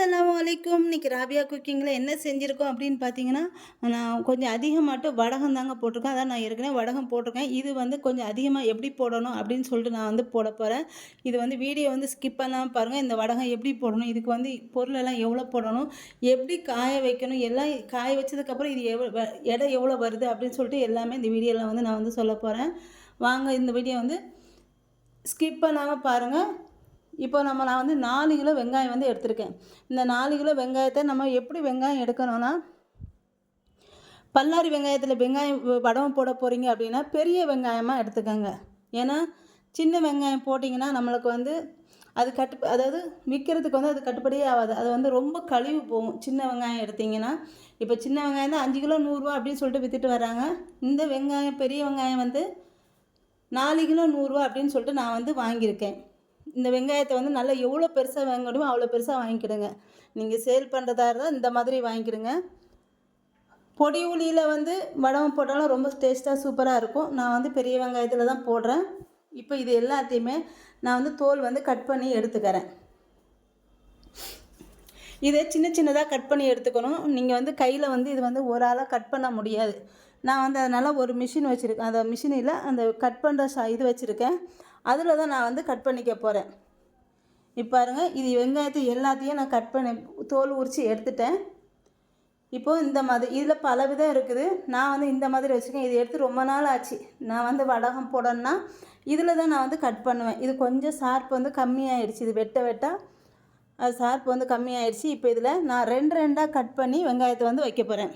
அஸ்லாம் வலைக்கும் இன்னைக்கு ராபியா குக்கிங்கில் என்ன செஞ்சுருக்கோம் அப்படின்னு பார்த்தீங்கன்னா நான் கொஞ்சம் அதிகமாட்டு வடகம் தாங்க போட்டிருக்கேன். அதான் நான் ஏற்கனவே வடகம் போட்டிருக்கேன். இது வந்து கொஞ்சம் அதிகமாக எப்படி போடணும் அப்படின்னு சொல்லிட்டு நான் வந்து போட போகிறேன் இது வந்து வீடியோ வந்து ஸ்கிப் பண்ணாமல் பாருங்கள் இந்த வடகம் எப்படி போடணும் இதுக்கு வந்து பொருளெல்லாம் எவ்வளோ போடணும் எப்படி காய வைக்கணும் எல்லாம் காய வச்சதுக்கப்புறம் இது எவ்வளோ எடை எவ்வளோ வருது அப்படின்னு சொல்லிட்டு எல்லாமே இந்த வீடியோவில் வந்து நான் வந்து சொல்ல போகிறேன் வாங்க இந்த வீடியோ வந்து ஸ்கிப் பண்ணாமல் பாருங்கள் இப்போ நம்ம நான் வந்து நாலு கிலோ வெங்காயம் வந்து எடுத்திருக்கேன். இந்த நாலு கிலோ வெங்காயத்தை நம்ம எப்படி வெங்காயம் எடுக்கணும்னா பல்லாரி வெங்காயத்தில் வெங்காயம் வடம் போட போகிறீங்க அப்படின்னா பெரிய வெங்காயமாக எடுத்துக்கோங்க. ஏன்னா சின்ன வெங்காயம் போட்டிங்கன்னா நம்மளுக்கு வந்து அது கட்டு அதாவது விற்கிறதுக்கு வந்து அது கட்டுப்படியே ஆகாது. அது வந்து ரொம்ப கழிவு போகும். சின்ன வெங்காயம் எடுத்திங்கன்னா இப்போ சின்ன வெங்காயம் தான் அஞ்சு கிலோ நூறுரூவா அப்படின்னு சொல்லிட்டு விற்றுட்டு வராங்க. இந்த வெங்காயம் பெரிய வெங்காயம் வந்து நாலு கிலோ நூறுரூவா அப்படின்னு சொல்லிட்டு நான் வந்து வாங்கியிருக்கேன். இந்த வெங்காயத்தை வந்து நல்லா எவ்வளோ பெருசாக வாங்கணுமோ அவ்வளோ பெருசாக வாங்கிக்கிடுங்க. நீங்கள் சேல் பண்ணுறதா இருந்தால் இந்த மாதிரி வாங்கிக்கிடுங்க. பொடி உளியில் வந்து வடகம் போட்டாலும் ரொம்ப டேஸ்ட்டாக சூப்பராக இருக்கும். நான் வந்து பெரிய வெங்காயத்தில் தான் போடுறேன். இப்போ இது எல்லாத்தையுமே நான் வந்து தோல் வந்து கட் பண்ணி எடுத்துக்கிறேன். இதை சின்ன சின்னதாக கட் பண்ணி எடுத்துக்கணும். நீங்கள் வந்து கையில் வந்து இது வந்து ஒரு ஆளாக கட் பண்ண முடியாது. நான் வந்து அதனால் ஒரு மிஷின் வச்சுருக்கேன். அந்த மிஷினில் அந்த கட் பண்ணுற சா இது வச்சுருக்கேன். அதில் தான் நான் வந்து கட் பண்ணிக்க போகிறேன் இப்போ பாருங்கள் இது வெங்காயத்தை எல்லாத்தையும் நான் கட் பண்ணி தோல் உரித்து எடுத்துட்டேன். இப்போது இந்த மாதிரி இதில் பல விதம் இருக்குது. நான் வந்து இந்த மாதிரி வச்சுருக்கேன். இது எடுத்து ரொம்ப நாள் ஆச்சு. நான் வந்து வடகம் போடணுன்னா இதில் தான் நான் வந்து கட் பண்ணுவேன். இது கொஞ்சம் ஷார்ப் வந்து கம்மியாயிடுச்சு. இது வெட்ட வெட்ட அது ஷார்ப் வந்து கம்மியாயிடுச்சு. இப்போ இதில் நான் ரெண்டு ரெண்டாக கட் பண்ணி வெங்காயத்தை வந்து வைக்க போகிறேன்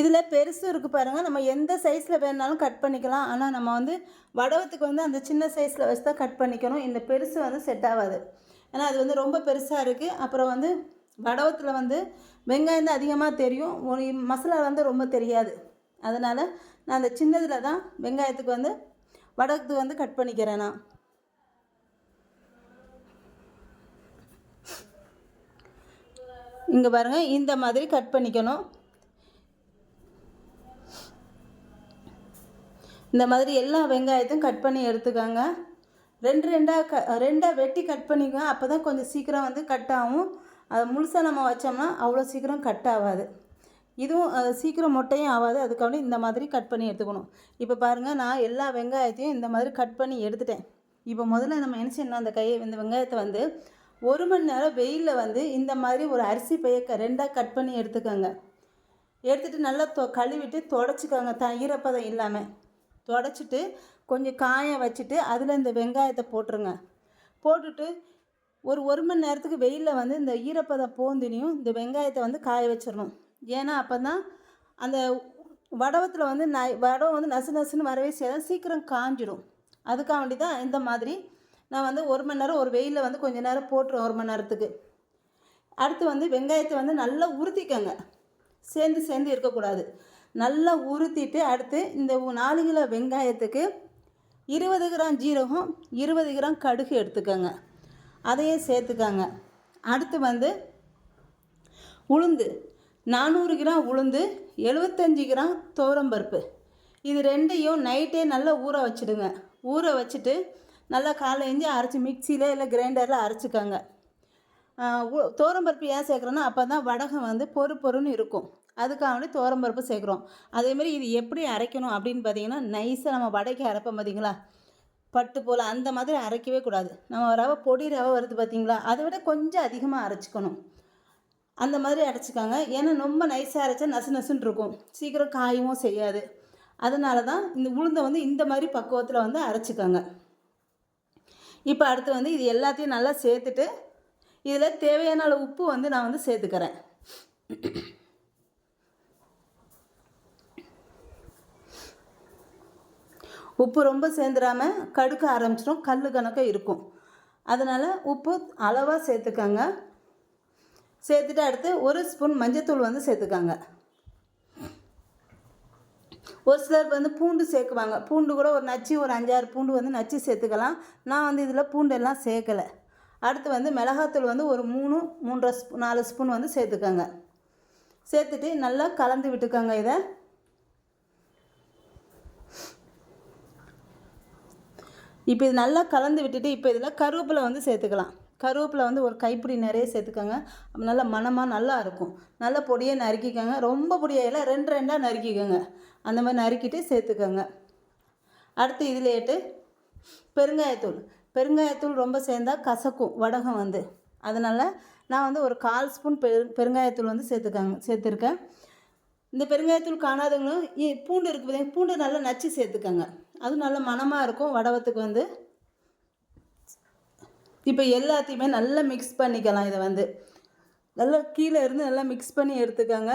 இதில் பெருசும் இருக்குது பாருங்கள் நம்ம எந்த சைஸில் வேணாலும் கட் பண்ணிக்கலாம். ஆனால் நம்ம வந்து வடவத்துக்கு வந்து அந்த சின்ன சைஸில் வச்சு தான் கட் பண்ணிக்கணும். இந்த பெருசு வந்து செட் ஆகாது. ஏன்னா அது வந்து ரொம்ப பெருசாக இருக்குது அப்புறம் வந்து வடவத்தில் வந்து வெங்காயம் தான் அதிகமாக தெரியும். ஒரு மசாலா வந்து ரொம்ப தெரியாது. அதனால் நான் அந்த சின்னதில் தான் வெங்காயத்துக்கு வந்து வடகத்துக்கு வந்து கட் பண்ணிக்கிறேன் நான். இங்கே பாருங்கள் இந்த மாதிரி கட் பண்ணிக்கணும். இந்த மாதிரி எல்லா வெங்காயத்தையும் கட் பண்ணி எடுத்துக்கோங்க. ரெண்டு ரெண்டாக க ரெண்டாக வெட்டி கட் பண்ணிக்கோங்க. அப்போ தான் கொஞ்சம் சீக்கிரம் வந்து கட் ஆகும். அதை முழுசாக நம்ம வச்சோம்னா அவ்வளோ சீக்கிரம் கட் ஆகாது. இதுவும் சீக்கிரம் மொட்டையும் ஆகாது. அதுக்காக இந்த மாதிரி கட் பண்ணி எடுத்துக்கணும். இப்போ பாருங்கள் நான் எல்லா வெங்காயத்தையும் இந்த மாதிரி கட் பண்ணி எடுத்துட்டேன். இப்போ முதல்ல நம்ம என்ன செய்யணும்? அந்த கையை இந்த வெங்காயத்தை வந்து ஒரு மணி நேரம் வெயிலில் வந்து இந்த மாதிரி ஒரு அரிசி பைய ரெண்டாக கட் பண்ணி எடுத்துக்கோங்க. எடுத்துட்டு நல்லா தொ கழுவிட்டு தொடச்சிக்கோங்க. த ஈரப்பதம் இல்லாமல் தொடச்சிட்டு கொஞ்சம் காய வச்சுட்டு அதில் இந்த வெங்காயத்தை போட்டுருங்க. போட்டுட்டு ஒரு ஒரு மணி நேரத்துக்கு வெயிலில் வந்து இந்த ஈரப்பதம் போந்தினியும் இந்த வெங்காயத்தை வந்து காய வச்சிடணும் ஏன்னா அப்போ தான் அந்த வடவத்தில் வந்து ந வடம் வந்து நசு நசுன்னு வரவே செய்யாது. சீக்கிரம் காஞ்சிடும் அதுக்காக வேண்டி தான் இந்த மாதிரி நான் வந்து ஒரு மணி நேரம் ஒரு வெயிலில் வந்து கொஞ்ச நேரம் போட்டுருவேன் ஒரு மணி நேரத்துக்கு. அடுத்து வந்து வெங்காயத்தை வந்து நல்லா உறுத்திக்கங்க சேர்ந்து சேர்ந்து இருக்கக்கூடாது. நல்லா உறுத்திட்டு அடுத்து இந்த நாலு கிலோ வெங்காயத்துக்கு இருபது கிராம் ஜீரகம் இருபது கிராம் கடுகு எடுத்துக்கோங்க. அதையும் சேர்த்துக்கோங்க. அடுத்து வந்து உளுந்து. நானூறு கிராம் உளுந்து எழுபத்தஞ்சி கிராம் துவரம்பருப்பு இது ரெண்டையும் நைட்டே நல்லா ஊற வச்சுடுங்க. ஊற வச்சுட்டு நல்லா காலை எஞ்சி அரைச்சி மிக்சியில் இல்லை கிரைண்டரில் அரைச்சிக்கோங்க. தோரம்பருப்பு ஏன் சேர்க்குறோன்னா அப்போ தான் வடகம் வந்து பொறு பொறுன்னு இருக்கும். அதுக்காக வேண்டி தோரம்பருப்பு சேர்க்குறோம். அதேமாரி இது எப்படி அரைக்கணும் அப்படின்னு பார்த்தீங்கன்னா நைஸாக நம்ம வடைக்கு அரைப்போம் பார்த்தீங்களா? பட்டு போல் அந்த மாதிரி அரைக்கவே கூடாது. நம்ம ரவை பொடி ரவை வருது பார்த்தீங்களா? அதை விட கொஞ்சம் அதிகமாக அரைச்சிக்கணும். அந்த மாதிரி அரைச்சிக்காங்க. ஏன்னா ரொம்ப நைஸாக அரைச்சா நசு நசுன்னு இருக்கும். சீக்கிரம் காயவும் செய்யாது. அதனால தான் இந்த உளுந்தை வந்து இந்த மாதிரி பக்குவத்தில் வந்து அரைச்சிக்கோங்க. இப்போ அடுத்து வந்து இது எல்லாத்தையும் நல்லா சேர்த்துட்டு இதில் தேவையான உப்பு வந்து நான் வந்து சேர்த்துக்கிறேன். உப்பு ரொம்ப சேர்ந்துடாமல் கடுக்க ஆரம்பிச்சிடும் கல் கணக்காக இருக்கும். அதனால் உப்பு அளவாக சேர்த்துக்கோங்க. சேர்த்துட்டு அடுத்து ஒரு ஸ்பூன் மஞ்சத்தூள் வந்து சேர்த்துக்கோங்க. ஒரு சிலர் வந்து பூண்டு சேர்க்குவாங்க. பூண்டு கூட ஒரு நச்சு ஒரு அஞ்சாறு பூண்டு வந்து நச்சு சேர்த்துக்கலாம். நான் வந்து இதில் பூண்டு எல்லாம் சேர்க்கலை. அடுத்து வந்து மிளகாத்தூள் வந்து ஒரு மூணு மூன்றரை ஸ்பூ நாலு ஸ்பூன் வந்து சேர்த்துக்கோங்க. சேர்த்துட்டு நல்லா கலந்து விட்டுக்கோங்க இதை. இப்போ இது நல்லா கலந்து விட்டுட்டு இப்போ இதில் கருவேப்பிலை வந்து சேர்த்துக்கலாம். கருவேப்பிலை வந்து ஒரு கைப்பிடி நிறைய சேர்த்துக்கோங்க. நல்லா மணமாக நல்லா இருக்கும். நல்லா பொடியை நறுக்கிக்கோங்க. ரொம்ப பொடியாக ரெண்டு ரெண்டாக நறுக்கிக்கோங்க. அந்த மாதிரி நறுக்கிட்டு சேர்த்துக்கோங்க. அடுத்து இதுலேட்டு பெருங்காயத்தூள். பெருங்காயத்தூள் ரொம்ப சேர்ந்தா கசக்கும் வடகம் வந்து. அதனால் நான் வந்து ஒரு கால் ஸ்பூன் பெரு பெருங்காயத்தூள் வந்து சேர்த்துக்காங்க சேர்த்துருக்கேன். இந்த பெருங்காயத்தூள் காணாதவங்களும் பூண்டு இருக்குது பூண்டு நல்லா நச்சு சேர்த்துக்கோங்க. அது நல்ல மணமாக இருக்கும் வடவத்துக்கு வந்து. இப்போ எல்லாத்தையுமே நல்லா மிக்ஸ் பண்ணிக்கலாம் இதை வந்து. நல்லா கீழே இருந்து நல்லா மிக்ஸ் பண்ணி எடுத்துக்கோங்க.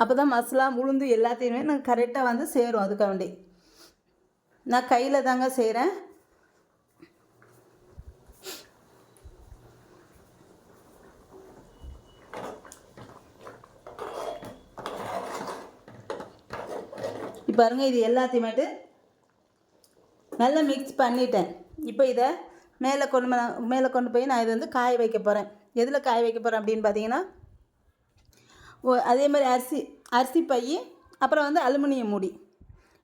அப்போ தான் மசாலா உளுந்து எல்லாத்தையுமே நான் கரெக்டாக வந்து சேரும் அதுக்காண்டி. நான் கையில் தாங்க செய்கிறேன் பாருங்கள் பாருங்க இது எல்லாத்தையுமேட்டு நல்லா மிக்ஸ் பண்ணிட்டேன். இப்போ இதை மேலே கொண்டு மேலே கொண்டு போய் நான் இதை வந்து காய வைக்க போகிறேன் எதில் காய வைக்க போகிறேன் அப்படின்னு பார்த்தீங்கன்னா ஓ அதே மாதிரி அரிசி அரிசி பை அப்புறம் வந்து அலுமினியம் மூடி.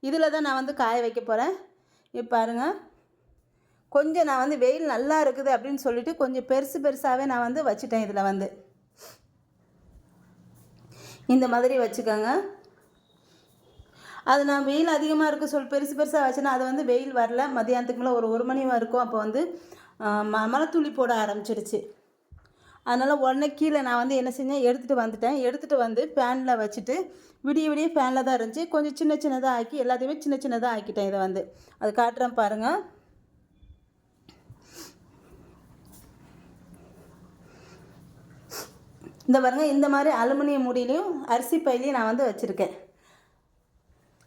இதில் தான் நான் வந்து காய வைக்க போகிறேன் இப்போ பாருங்க. கொஞ்சம் நான் வந்து வெயில் நல்லா இருக்குது அப்படின்னு சொல்லிட்டு கொஞ்சம் பெருசு பெருசாகவே நான் வந்து வச்சுட்டேன் இதில் வந்து. இந்த மாதிரி வச்சுக்கோங்க. அது நான் வெயில் அதிகமாக இருக்க சொல் பெருசு பெருசாக வச்சேன்னா அது வந்து வெயில் வரல. மதியானத்துக்கு மேலே ஒரு ஒரு மணி இருக்கும் அப்போ வந்து ம மரத்துளி போட ஆரம்பிச்சிடுச்சு அதனால் உடனே கீழே நான் வந்து என்ன செஞ்சேன்? எடுத்துகிட்டு வந்துட்டேன். எடுத்துகிட்டு வந்து ஃபேனில் வச்சுட்டு விடிய விடிய ஃபேனில் தான் இருந்துச்சு. கொஞ்சம் சின்ன சின்னதாக ஆக்கி எல்லாத்தையுமே சின்ன சின்னதாக ஆக்கிட்டேன் இதை வந்து. அது காட்டுறேன் பாருங்கள் இந்த பாருங்கள் இந்த மாதிரி அலுமினியம் மூடியிலையும் அரிசி பையிலையும் நான் வந்து வச்சுருக்கேன்.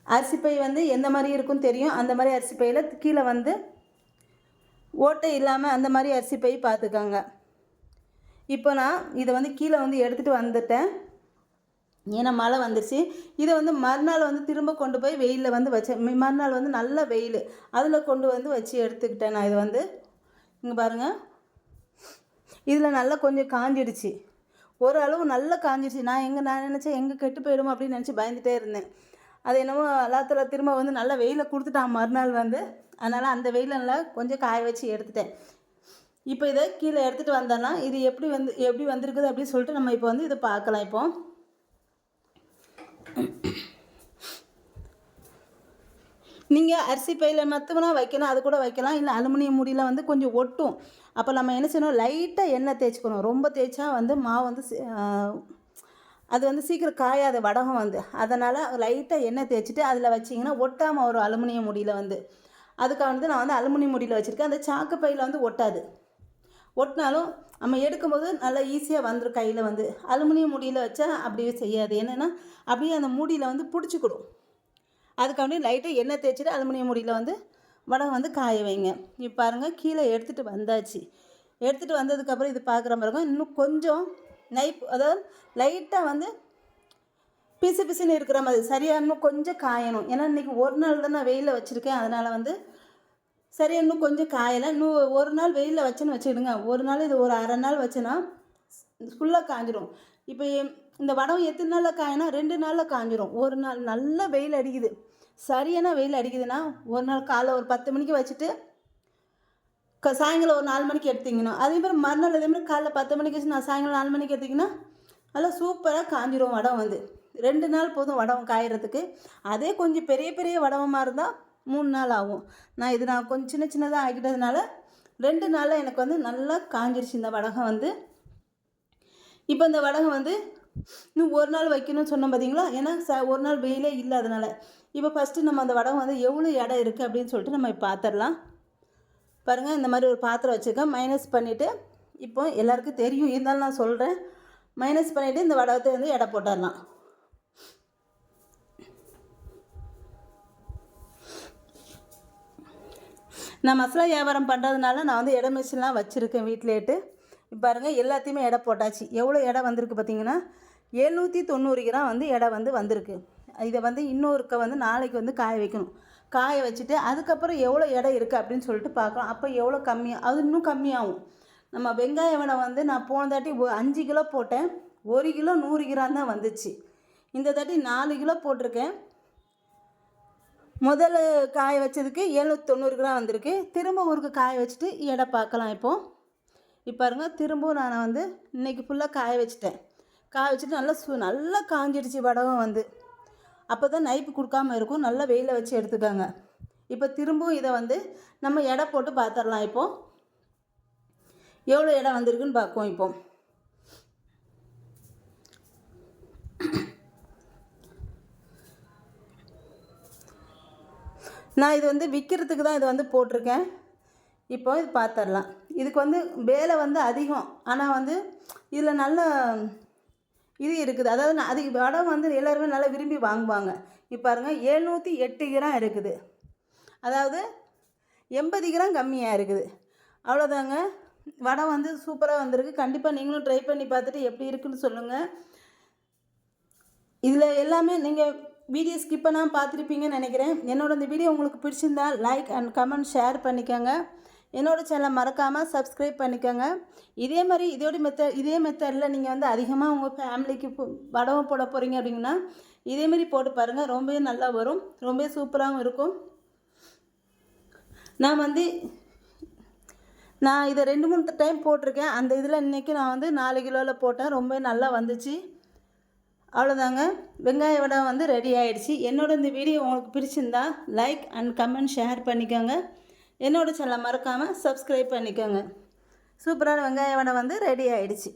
அரிசி பை வந்து எந்த மாதிரி இருக்குன்னு தெரியும். அந்த மாதிரி அரிசி பையில் கீழே வந்து ஓட்டை இல்லாமல் அந்த மாதிரி அரிசி பை பார்த்துக்கோங்க. இப்போ நான் இதை வந்து கீழே வந்து எடுத்துகிட்டு வந்துட்டேன். ஏன்னா மழை வந்துருச்சு. இதை வந்து மறுநாள் வந்து திரும்ப கொண்டு போய் வெயிலில் வந்து வச்சேன் மி- மறுநாள் வந்து நல்ல வெயில். அதில் கொண்டு வந்து வச்சு எடுத்துக்கிட்டேன் நான் இது வந்து. இங்கே பாருங்கள் இதில் நல்லா கொஞ்சம் காஞ்சிடுச்சு. ஓரளவு நல்லா காஞ்சிடுச்சு. நான் எங்கே நான் நினச்சேன் எங்கே கெட்டு போயிடும் அப்படின்னு நினச்சி பயந்துகிட்டே இருந்தேன். அது என்னமோ எல்லாத்துல திரும்ப வந்து நல்லா வெயில கொடுத்துட்டான் மறுநாள் வந்து. அதனால் அந்த வெயிலில் கொஞ்சம் காய வச்சு எடுத்துட்டேன். இப்போ இதை கீழே எடுத்துகிட்டு வந்தேன்னா இது எப்படி வந்து எப்படி வந்திருக்குது அப்படின்னு சொல்லிட்டு நம்ம இப்போ வந்து இதை பார்க்கலாம் இப்போ. நீங்கள் அரிசி பையில் மற்றவனா வைக்கலாம் அது கூட வைக்கலாம். இல்லை அலுமினியம் மூடியில் வந்து கொஞ்சம் ஒட்டும். அப்போ நம்ம என்ன செய்யணும்? லைட்டாக எண்ணெய் தேய்ச்சிக்கணும். ரொம்ப தேய்ச்சா வந்து மாவு வந்து அது வந்து சீக்கிரம் காயாத வடகம் வந்து. அதனால் லைட்டாக எண்ணெய் தேய்ச்சிட்டு அதில் வச்சிங்கன்னா ஒட்டாமல் வரும் அலுமினியம் மூடியில் வந்து. அதுக்காக வந்து நான் வந்து அலுமினியம் முடியில் வச்சுருக்கேன். அந்த சாக்கு பையில் வந்து ஒட்டாது. ஒட்டினாலும் நம்ம எடுக்கும்போது நல்லா ஈஸியாக வந்துடும் கையில் வந்து. அலுமினியம் முடியில் வச்சா அப்படியே செய்யாது. என்னென்னா அப்படியே அந்த மூடியில் வந்து பிடிச்சிக்கிடும். அதுக்காண்டி லைட்டாக எண்ணெய் தேய்ச்சிட்டு அலுமினியம் மூடியில் வந்து வடகம் வந்து காய வைங்க. இப்போ பாருங்கள் கீழே எடுத்துகிட்டு வந்தாச்சு. எடுத்துகிட்டு வந்ததுக்கப்புறம் இது பார்க்குற பாருங்க இன்னும் கொஞ்சம் நைப் அதாவது லைட்டாக வந்து பிசு பிசுன்னு இருக்கிற மாதிரி சரியாக இன்னும் கொஞ்சம் காயணும். ஏன்னா இன்றைக்கி ஒரு நாள் தான் நான் வெயிலில் வச்சுருக்கேன். அதனால் வந்து சரியாக இன்னும் கொஞ்சம் காயலை. இன்னும் ஒரு நாள் வெயிலில் வச்சேன்னு வச்சுக்கிடுங்க. ஒரு நாள் இது ஒரு அரை நாள் வச்சேன்னா ஃபுல்லாக காஞ்சிரும். இப்போ இந்த வடம் எத்தனை நாளில் காயினா? ரெண்டு நாளில் காஞ்சிரும். ஒரு நாள் நல்லா வெயில் அடிக்குது. சரியான வெயில் அடிக்குதுன்னா ஒரு நாள் காலைல ஒரு பத்து மணிக்கு வச்சுட்டு சாயங்காலம் ஒரு நாலு மணிக்கு எடுத்தீங்கன்னா அதே மாதிரி மறுநாள் அதே மாதிரி காலைல பத்து மணிக்கு வச்சு நான் சாயங்காலம் நாலு மணிக்கு எடுத்தீங்கன்னா நல்லா சூப்பராக காஞ்சிரும் வடம் வந்து. ரெண்டு நாள் போதும் வடம் காயறதுக்கு. அதே கொஞ்சம் பெரிய பெரிய வடவமாக இருந்தால் மூணு நாள் ஆகும். நான் இது நான் கொஞ்சம் சின்ன சின்னதாக ஆகிட்டதுனால ரெண்டு நாளில் எனக்கு வந்து நல்லா காஞ்சிருச்சு இந்த வடகம் வந்து. இப்போ இந்த வடகம் வந்து இன்னும் ஒரு நாள் வைக்கணும்னு சொன்னோம் பார்த்தீங்களா ஏன்னா ச ஒரு நாள் வெயிலே இல்லை அதனால் இப்போ ஃபஸ்ட்டு நம்ம அந்த வடகம் வந்து எவ்வளோ இடம் இருக்குது அப்படின்னு சொல்லிட்டு நம்ம இப்போ பார்த்துடலாம் பாருங்கள் இந்த மாதிரி ஒரு பாத்திரம் வச்சுருக்கேன். மைனஸ் பண்ணிவிட்டு இப்போ எல்லாருக்கும் தெரியும். இருந்தாலும் நான் சொல்கிறேன் மைனஸ் பண்ணிவிட்டு இந்த வடகத்தை வந்து எடை போட்டுடலாம். நான் மசாலா வியாபாரம் பண்ணுறதுனால நான் வந்து எடை மிஷின்லாம் வச்சுருக்கேன் வீட்டிலேட்டு இப்போ பாருங்கள் எல்லாத்தையுமே எடை போட்டாச்சு. எவ்வளோ எடை வந்திருக்கு பார்த்தீங்கன்னா எழுநூற்றி தொண்ணூறு கிராம் வந்து எடை வந்து வந்திருக்கு. இதை வந்து இன்னொருக்க வந்து நாளைக்கு வந்து காய வைக்கணும். காய வச்சுட்டு அதுக்கப்புறம் எவ்வளோ எடை இருக்குது அப்படின்னு சொல்லிட்டு பார்க்கலாம். அப்போ எவ்வளோ கம்மியாக அது இன்னும் கம்மியாகும். நம்ம வெங்காய வடை வந்து நான் போன தாட்டி அஞ்சு கிலோ போட்டேன். ஒரு கிலோ நூறு கிராம் தான் வந்துச்சு. இந்த தாட்டி நாலு கிலோ போட்டிருக்கேன். முதல்ல காய வச்சதுக்கு எழுநூற்றி தொண்ணூறு கிராம் வந்திருக்கு. திரும்ப ஒருக்கு காய வச்சுட்டு எடை பார்க்கலாம் இப்போது இப்போ பாருங்க திரும்பவும் நான் வந்து இன்னைக்கு ஃபுல்லாக காய வச்சுட்டேன். காய வச்சுட்டு நல்லா சு நல்லா காஞ்சிடுச்சு வடகம் வந்து. அப்போ தான் நைப்பு கொடுக்காம இருக்கும். நல்லா வெயிலில் வச்சு எடுத்துக்கோங்க. இப்போ திரும்பவும் இதை வந்து நம்ம எடை போட்டு பார்த்துடலாம் இப்போ. எவ்வளோ இடம் வந்திருக்குன்னு பார்ப்போம் இப்போ. நான் இது வந்து விற்கிறதுக்கு தான் இது வந்து போட்டிருக்கேன். இப்போ இது பார்த்துடலாம் இதுக்கு வந்து வேலை வந்து அதிகம். ஆனால் வந்து இதில் நல்ல இது இருக்குது. அதாவது நான் அதிக வடம் வந்து எல்லோருமே நல்லா விரும்பி வாங்குவாங்க. இப்போ பாருங்க எழுநூற்றி எட்டு கிராம் இருக்குது. அதாவது எண்பது கிராம் கம்மியாக இருக்குது. அவ்வளோதாங்க வடை வந்து சூப்பராக வந்திருக்கு. கண்டிப்பாக நீங்களும் ட்ரை பண்ணி பார்த்துட்டு எப்படி இருக்குன்னு சொல்லுங்கள் இதில் எல்லாமே நீங்கள் வீடியோ ஸ்கிப் பண்ணாமல் பார்த்துருப்பீங்கன்னு நினைக்கிறேன். என்னோட இந்த வீடியோ உங்களுக்கு பிடிச்சிருந்தா லைக் அண்ட் கமெண்ட் ஷேர் பண்ணிக்கோங்க. என்னோட சேனலை மறக்காமல் சப்ஸ்கிரைப் பண்ணிக்கோங்க. இதே மாதிரி இதோட மெத்தட் இதே மெத்தடில் நீங்கள் வந்து அதிகமாக உங்கள் ஃபேமிலிக்கு வடவை போட போகிறீங்க அப்படிங்கன்னா இதே மாதிரி போட்டு பாருங்கள் ரொம்பவே நல்லா வரும். ரொம்பவே சூப்பராகவும் இருக்கும். நான் வந்து நான் இதை ரெண்டு மூணு டைம் போட்டிருக்கேன். அந்த இதில் இன்றைக்கி நான் வந்து நாலு கிலோவில் போட்டேன். ரொம்ப நல்லா வந்துச்சு. அவ்வளோதாங்க வெங்காய வடை வந்து ரெடி ஆகிடுச்சி என்னோட இந்த வீடியோ உங்களுக்கு பிடிச்சிருந்தா லைக் அண்ட் கமெண்ட் ஷேர் பண்ணிக்கோங்க. என்னோடய சேனலை மறக்காமல் சப்ஸ்கிரைப் பண்ணிக்கோங்க. சூப்பரான வெங்காய வடை வந்து ரெடி ஆகிடுச்சு